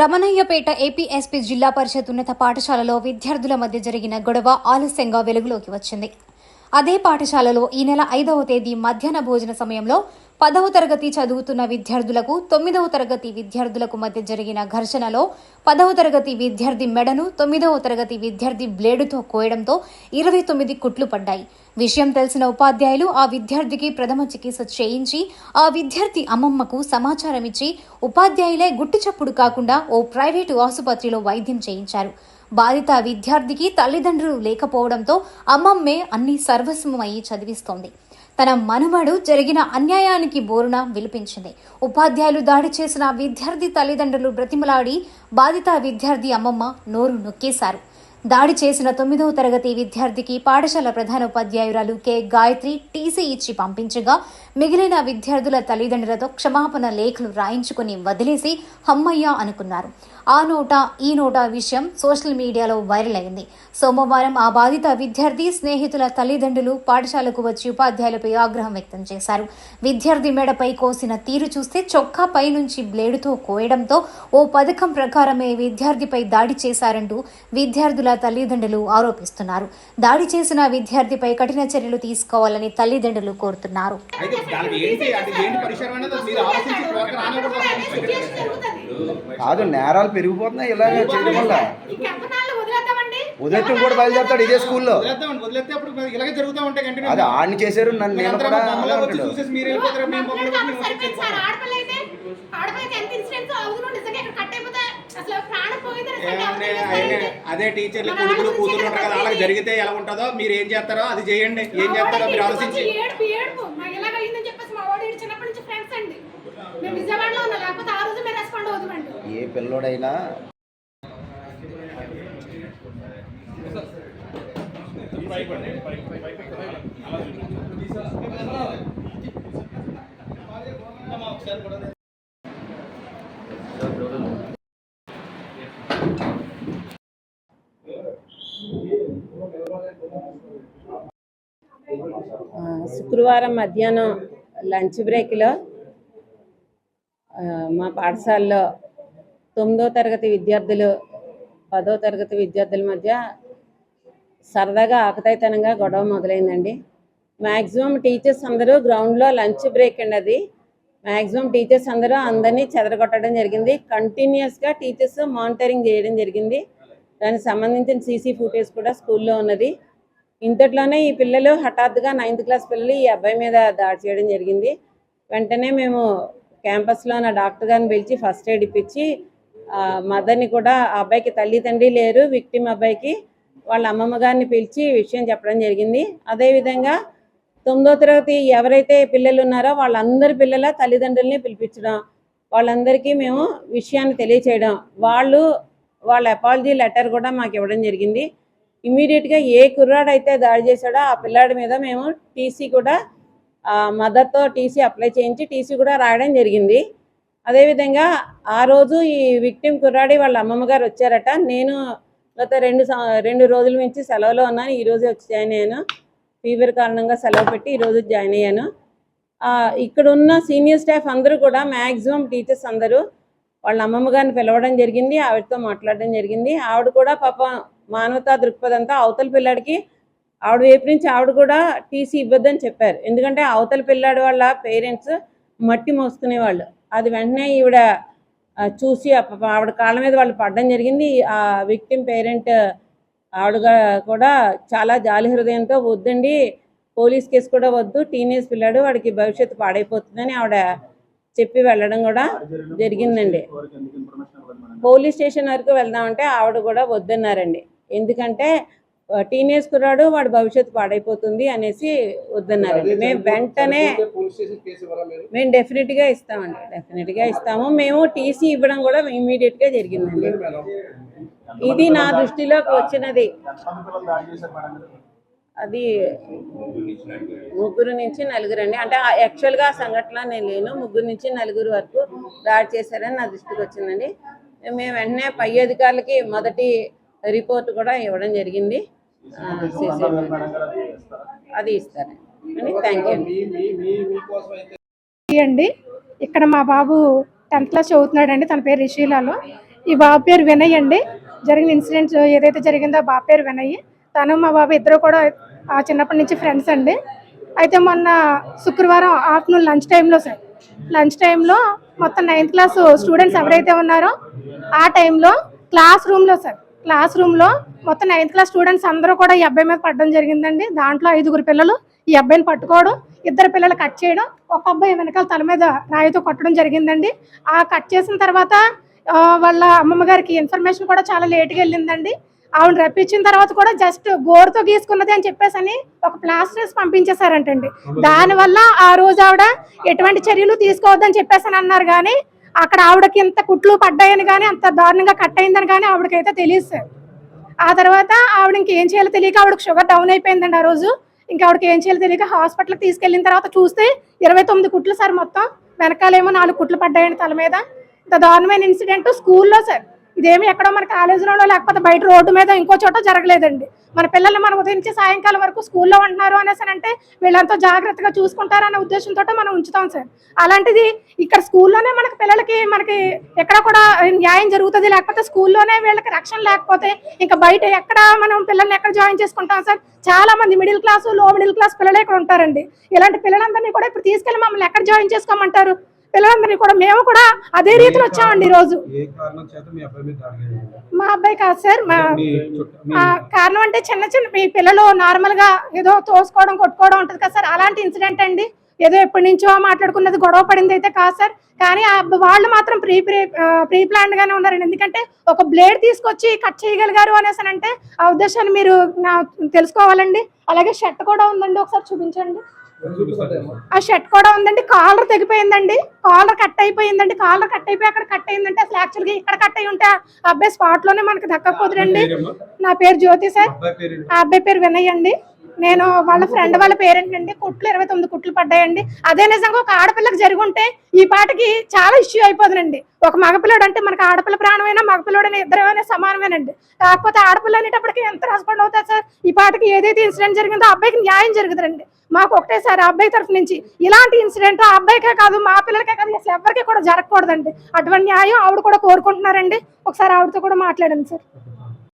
Ramanayyapeta APSP జిల్లా పరిషత్ ఉన్నత పాఠశాలలో విద్యార్థుల మధ్య జరిగిన గొడవ ఆలస్యంగా వెలుగులోకి వచ్చింది. అదే పాఠశాలలో ఈ నెల ఐదవ తేదీ మధ్యాహ్న భోజన సమయంలో పదవ తరగతి చదువుతున్న విద్యార్థులకు తొమ్మిదవ తరగతి విద్యార్థులకు మధ్య జరిగిన ఘర్షణలో పదవ తరగతి విద్యార్థి మెడను తొమ్మిదవ తరగతి విద్యార్థి బ్లేడుతో కోయడంతో ఇరవై తొమ్మిది కుట్లు పడ్డాయి. విషయం తెలిసిన ఉపాధ్యాయులు ఆ విద్యార్థికి ప్రథమ చికిత్స చేయించి ఆ విద్యార్థి అమ్మమ్మకు సమాచారం ఇచ్చి ఉపాధ్యాయులే గుట్టుచప్పుడు కాకుండా ఓ ప్రైవేటు ఆసుపత్రిలో వైద్యం చేయించారు. బాధిత విద్యార్థికి తల్లిదండ్రులు లేకపోవడంతో అమ్మమ్మే అన్ని సర్వస్వమయ్యి చదివిస్తోంది. తన మనుమడు జరిగిన అన్యాయానికి బోరున విలిపించింది. ఉపాధ్యాయులు దాడి చేసిన విద్యార్థి తల్లిదండ్రులు బ్రతిమలాడి బాధిత విద్యార్థి అమ్మమ్మ నోరు నొక్కేశారు. దాడి చేసిన తొమ్మిదవ తరగతి విద్యార్థికి పాఠశాల ప్రధాన ఉపాధ్యాయురాలు కె. గాయత్రి టీసీ ఇచ్చి పంపించగా మిగిలిన విద్యార్థుల తల్లిదండ్రులతో క్షమాపణ లేఖలు రాయించుకుని వదిలేసి హమ్మయ్య అనుకున్నారు. ఆ నోట ఈ నోట విషయం సోషల్ మీడియాలో వైరల్ అయింది. సోమవారం ఆ బాధిత విద్యార్థి స్నేహితుల తల్లిదండ్రులు పాఠశాలకు వచ్చి ఉపాధ్యాయులపై ఆగ్రహం వ్యక్తం చేశారు. విద్యార్థి మెడపై కోసిన తీరు చూస్తే చొక్కా పై నుంచి బ్లేడుతో కోయడంతో ఓ పథకం ప్రకారమే విద్యార్థిపై దాడి చేశారంటూ విద్యార్థుల తల్లిదండ్రులు ఆరోపిస్తున్నారు. దాడి చేసిన విద్యార్థిపై కఠిన చర్యలు తీసుకోవాలని తల్లిదండ్రులు కోరుతున్నారు. కాదు నేరాలు పెరిగిపోతున్నాయి ఇలా చేయడం వల్ల? ఉదయం కూడా బయలుదేరుతాడు ఇదే స్కూల్లో. ఇలాగే అది ఆడిని చేశారు నన్ను నేను కూడా బొమ్మలో వచ్చి అంటాడు చూసేసి మీరు వెళ్ళిపోతారు మేము బొమ్మలో మాట్లాడితే వచ్చి అప్పుడు సరిపోయింది సార్. ఆడపిల్ల అయితే ఆడపిల్లకి ఎంత ఇన్సిడెంట్స్ అవును నిజంగా ఇక్కడ కట్ అయిపోతే అసలు అదే టీచర్లు కొడుకులు కూతురు ఉంటారు కదా వాళ్ళకి జరిగితే ఎలా ఉంటుందో మీరు ఏం చేస్తారో అది చేయండి. ఏం చేస్తారో మీరు ఆలోచించి. వచ్చి ఏడుపు ఏడుపు. నాకు ఇలాగ అయిందని చెప్పేసి మా వాడు ఈడు చిన్నప్పటి నుంచి ఫ్రెండ్స్ అండి. మేము విజయవాడలో ఉన్నాం లేకపోతే ఆ రోజు మేము రెస్పాండ్ అవుతామండి ఏ పిల్లోడైనా శుక్రవారం మధ్యాహ్నం లంచ్ బ్రేక్లో మా పాఠశాలలో తొమ్మిదో తరగతి విద్యార్థులు పదో తరగతి విద్యార్థుల మధ్య సరదాగా ఆకతాయితనంగా గొడవ మొదలైందండి. మ్యాక్సిమం టీచర్స్ అందరూ గ్రౌండ్లో లంచ్ బ్రేక్ అండి అది. మ్యాక్సిమం టీచర్స్ అందరూ అందరినీ చెదరగొట్టడం జరిగింది. కంటిన్యూస్గా టీచర్స్ మానిటరింగ్ చేయడం జరిగింది. దానికి సంబంధించిన సీసీ ఫుటేజ్ కూడా స్కూల్లో ఉన్నది. ఇంతట్లోనే ఈ పిల్లలు హఠాత్తుగా నైన్త్ క్లాస్ పిల్లలు ఈ అబ్బాయి మీద దాడి చేయడం జరిగింది. వెంటనే మేము క్యాంపస్లో ఉన్న డాక్టర్ గారిని పిలిచి ఫస్ట్ ఎయిడ్ ఇప్పించి మదర్ని కూడా ఆ అబ్బాయికి తల్లిదండ్రి లేరు విక్టిమ్ అబ్బాయికి వాళ్ళ అమ్మమ్మ గారిని పిలిచి విషయం చెప్పడం జరిగింది. అదేవిధంగా తొమ్మిదో తరగతి ఎవరైతే పిల్లలు ఉన్నారో వాళ్ళందరి పిల్లల తల్లిదండ్రుల్ని పిలిపించడం వాళ్ళందరికీ మేము విషయాన్ని తెలియచేయడం వాళ్ళు వాళ్ళ అపాలజీ లెటర్ కూడా మాకు ఇవ్వడం జరిగింది. ఇమీడియట్గా ఏ కుర్రాడైతే దాడి చేశాడో ఆ పిల్లాడి మీద మేము టీసీ కూడా మదర్తో టీసీ అప్లై చేయించి టీసీ కూడా రాయడం జరిగింది. అదేవిధంగా ఆ రోజు ఈ విక్టిమ్ కుర్రాడి వాళ్ళ అమ్మమ్మ గారు వచ్చారట. నేను గత రెండు రెండు రోజుల నుంచి సెలవులో ఉన్నాను. ఈరోజు వచ్చి జాయిన్ అయ్యాను. ఫీవర్ కారణంగా సెలవు పెట్టి ఈరోజు జాయిన్ అయ్యాను. ఇక్కడ ఉన్న సీనియర్ స్టాఫ్ అందరూ కూడా మ్యాక్సిమం టీచర్స్ అందరూ వాళ్ళ అమ్మమ్మ గారిని పిలవడం జరిగింది. ఆవిడతో మాట్లాడడం జరిగింది. ఆవిడ కూడా పాపం మానవతా దృక్పథంతో అవతల పిల్లాడికి ఆవిడ వైపు నుంచి ఆవిడ కూడా టీసీ ఇవ్వద్దని చెప్పారు. ఎందుకంటే అవతల పిల్లాడి వాళ్ళ పేరెంట్స్ మట్టి మోసుకునేవాళ్ళు. అది వెంటనే ఈవిడ చూసి ఆవిడ కాళ్ళ మీద వాళ్ళు పడడం జరిగింది. ఆ విక్టిమ్ పేరెంట్ ఆవిడ గా- కూడా చాలా జాలి హృదయంతో వద్దండి పోలీస్ కేసు కూడా వద్దు టీనేజ్ పిల్లాడు వాడికి భవిష్యత్తు పాడైపోతుందని ఆవిడ చెప్పి వెళ్ళడం కూడా జరిగిందండి. పోలీస్ స్టేషన్ వరకు వెళ్దామంటే ఆవిడ కూడా వద్దన్నారండి. ఎందుకంటే టీనేజ్ కుర్రాడు వాడి భవిష్యత్తు పాడైపోతుంది అనేసి వద్దన్నారండి. మేము వెంటనే మేము డెఫినెట్గా ఇస్తామండి డెఫినెట్గా ఇస్తాము. మేము టీసీ ఇవ్వడం కూడా ఇమీడియట్గా జరిగిందండి. ఇది నా దృష్టిలోకి వచ్చినది. అది ముగ్గురు నుంచి నలుగురు అండి అంటే యాక్చువల్గా ఆ సంఘటన నేను లేను. ముగ్గురు నుంచి నలుగురు వరకు దాడి చేశారని నా దృష్టికి వచ్చిందండి. మేము వెంటనే పై అధికారులకి మొదటి రిపోర్ట్ కూడా ఇవ్వడం జరిగింది. అది ఇస్తారండి. థ్యాంక్ యూ అండి ఇక్కడ మా బాబు టెన్త్ క్లాస్ చదువుతున్నాడండి తన పేరు రిషీలాలో. ఈ బాబు పేరు వినయ్ అండి. జరిగిన ఇన్సిడెంట్ ఏదైతే జరిగిందో ఆ బాబు పేరు వినయ్. తను మా బాబు ఇద్దరు కూడా ఆ చిన్నప్పటి నుంచి ఫ్రెండ్స్ అండి. అయితే మొన్న శుక్రవారం ఆఫ్టర్నూన్ లంచ్ టైంలో సార్ లంచ్ టైంలో మొత్తం నైన్త్ క్లాస్ స్టూడెంట్స్ ఎవరైతే ఉన్నారో ఆ టైంలో క్లాస్ రూమ్లో సార్ క్లాస్ రూమ్లో మొత్తం నైన్త్ క్లాస్ స్టూడెంట్స్ అందరూ కూడా ఈ అబ్బాయి మీద పడడం జరిగిందండి. దాంట్లో ఐదుగురు పిల్లలు ఈ అబ్బాయిని పట్టుకోవడం ఇద్దరు పిల్లలు కట్ చేయడం ఒక అబ్బాయి వెనకాల తల మీద రాయితో కొట్టడం జరిగిందండి. ఆ కట్ చేసిన తర్వాత వాళ్ళ అమ్మమ్మ గారికి ఇన్ఫర్మేషన్ కూడా చాలా లేట్గా వెళ్ళిందండి. ఆవిడ రప్పించిన తర్వాత కూడా జస్ట్ గోరుతో గీసుకున్నది అని చెప్పేసి అని ఒక ప్లాస్టర్ వేసి పంపించేశారంటండి. దానివల్ల ఆ రోజు ఆవిడ ఎటువంటి చర్యలు తీసుకోవద్దని చెప్పేసి అని అన్నారు కానీ అక్కడ ఆవిడకి ఇంత కుట్లు పడ్డాయని కానీ అంత దారుణంగా కట్ అయిందని కానీ ఆవిడకైతే తెలియదు సార్. ఆ తర్వాత ఆవిడ ఇంకేం చేయాలో తెలియక ఆవిడకి షుగర్ డౌన్ అయిపోయిందండి ఆ రోజు. ఇంకా ఆవిడకి ఏం చేయాలో తెలియక హాస్పిటల్కి తీసుకెళ్ళిన తర్వాత చూస్తే ఇరవై తొమ్మిది కుట్లు సార్ మొత్తం. వెనకాలేమో నాలుగు కుట్లు పడ్డాయండి తల మీద. ఇంత దారుణమైన ఇన్సిడెంట్ స్కూల్లో సార్. ఇదేమి ఎక్కడో మన కాలేజీలోనో లేకపోతే బయట రోడ్డు మీద ఇంకో చోట జరగలేదండి. మన పిల్లల్ని మనం ఉదయం నుంచి సాయంకాలం వరకు స్కూల్లో ఉంటున్నారు అనేసి అంటే వీళ్ళంతా జాగ్రత్తగా చూసుకుంటారనే ఉద్దేశంతో మనం ఉంచుతాం సార్. అలాంటిది ఇక్కడ స్కూల్లోనే మనకి పిల్లలకి మనకి ఎక్కడ కూడా న్యాయం జరుగుతుంది లేకపోతే స్కూల్లోనే వీళ్ళకి రక్షణ లేకపోతే ఇంకా బయట ఎక్కడ మనం పిల్లల్ని ఎక్కడ జాయిన్ చేసుకుంటాం సార్? చాలా మంది మిడిల్ క్లాస్లో మిడిల్ క్లాస్ పిల్లలే ఇక్కడ ఉంటారండి. ఇలాంటి పిల్లలందరినీ కూడా ఇప్పుడు తీసుకెళ్ళి మమ్మల్ని ఎక్కడ జాయిన్ చేసుకోమంటారు? పిల్లలందరినీ కూడా మేము కూడా అదే రీతిలో వచ్చామండి ఈ రోజు ఏ కారణం చేత మీ అబ్బాయి కాదు సార్ మా కారణం అంటే చిన్న చిన్న మీ పిల్లలు నార్మల్గా ఏదో తోసుకోవడం కొట్టుకోవడం ఉంటుంది కదా సార్ అలాంటి ఇన్సిడెంట్ అండి. ఏదో ఎప్పటి నుంచో మాట్లాడుకున్నది గొడవ పడింది అయితే కాదు సార్ కానీ వాళ్ళు మాత్రం ప్రీ ప్రీ ప్రీ ప్లాన్డ్ గానే ఉన్నారండి. ఎందుకంటే ఒక బ్లేడ్ తీసుకొచ్చి కట్ చేయగలిగారు అనేసి అంటే ఆ ఉద్దేశాన్ని మీరు తెలుసుకోవాలండి. అలాగే షర్ట్ కూడా ఉందండి ఒకసారి చూపించండి. ఆ షర్ట్ కూడా ఉందండి. కాలర్ తెగిపోయిందండి. కాలర్ కట్ అయిపోయిందండి. కాలర్ కట్ అయిపోయి అక్కడ కట్ అయిందంటే అసలు యాక్చువల్గా ఇక్కడ కట్ అయి ఉంటే ఆ అబ్బాయి స్పాట్లోనే మనకి దక్కకపోదురండి. పేరేమ్మా? నా పేరు జ్యోతి సార్? ఆ అబ్బాయి పేరు వినయ్ అండి. నేను వాళ్ళ ఫ్రెండ్ వాళ్ళ పేరెంట్ అండి కుట్లు ఇరవై తొమ్మిది కుట్లు పడ్డాయండి. అదే నిజంగా ఒక ఆడపిల్లకి జరుగుంటే ఈ పాటికి చాలా ఇష్యూ అయిపోతుందండి. ఒక మగపిల్లడు అంటే మనకి ఆడపిల్ల ప్రాణమైనా మగపిల్లడైనా ఇద్దరమైనా సమానమేనండి. కాకపోతే ఆడపిల్ల అనేటప్పటికి ఎంత హస్బెండ్ అవుతుంది సార్? ఈ పాటికి ఏదైతే ఇన్సిడెంట్ జరిగిందో అబ్బాయికి న్యాయం జరుగుతుందండి. మాకు ఒకటేసారి ఆ అబ్బాయి తరఫు నుంచి ఇలాంటి ఇన్సిడెంట్ ఆ అబ్బాయికే కాదు మా పిల్లలకే కాదు అసలు ఎవరికి కూడా జరగకూడదండి. అటువంటి న్యాయం ఆవిడ కూడా కోరుకుంటున్నారండి. ఒకసారి ఆవిడతో కూడా మాట్లాడండి సార్.